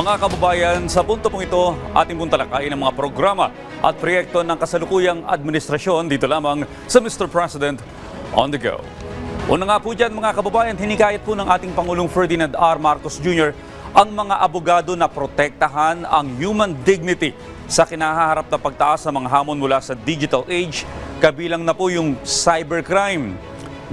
Mga kababayan, sa punto pong ito, ating pong talakayin ang mga programa at proyekto ng kasalukuyang administrasyon dito lamang sa Mr. President on the go. Una nga po dyan mga kababayan, hinikayat po ng ating Pangulong Ferdinand R. Marcos Jr. ang mga abogado na protektahan ang human dignity sa kinahaharap na pagtaas ng mga hamon mula sa digital age, kabilang na po yung cybercrime,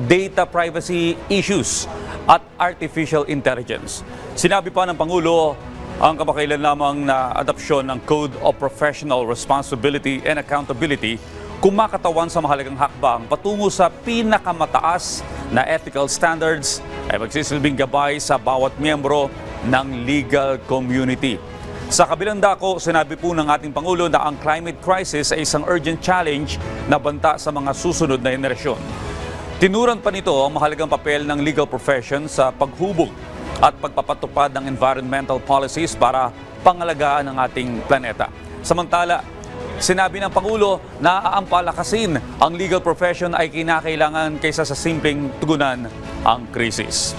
data privacy issues at artificial intelligence. Sinabi pa ng Pangulo ang kamakailan lamang na adopsyon ng Code of Professional Responsibility and Accountability kumakatawan sa mahalagang hakbang patungo sa pinakamataas na ethical standards ay magsisilbing gabay sa bawat miyembro ng legal community. Sa kabilang dako, sinabi po ng ating Pangulo na ang climate crisis ay isang urgent challenge na banta sa mga susunod na henerasyon. Tinuran pa nito ang mahalagang papel ng legal profession sa paghubog at pagpapatupad ng environmental policies para pangalagaan ang ating planeta. Samantala, sinabi ng Pangulo na aampalakasin ang legal profession ay kinakailangan kaysa sa simpleng tugunan ang krisis.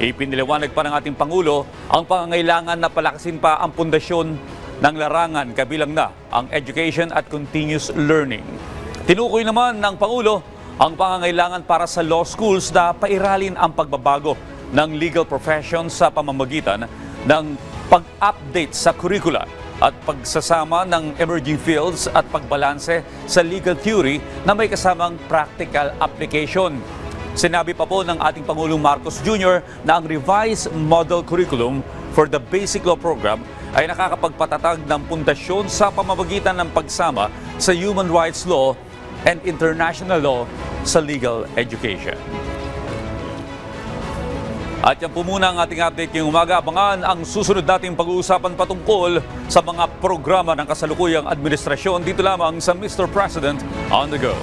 Ipiniliwanag pa ng ating Pangulo ang pangangailangan na palakasin pa ang pundasyon ng larangan kabilang na ang education at continuous learning. Tinukoy naman ng Pangulo ang pangangailangan para sa law schools na pairalin ang pagbabago ng legal profession sa pamamagitan ng pag-update sa curricula at pagsasama ng emerging fields at pagbalanse sa legal theory na may kasamang practical application. Sinabi pa po ng ating Pangulong Marcos Jr. na ang revised model curriculum for the basic law program ay nakakapagpatatag ng pundasyon sa pamamagitan ng pagsama sa human rights law and international law sa legal education. At yan po muna ang ating update ngayong umaga. Abangan ang susunod nating pag-uusapan patungkol sa mga programa ng kasalukuyang administrasyon dito lamang sa Mr. President on the Go.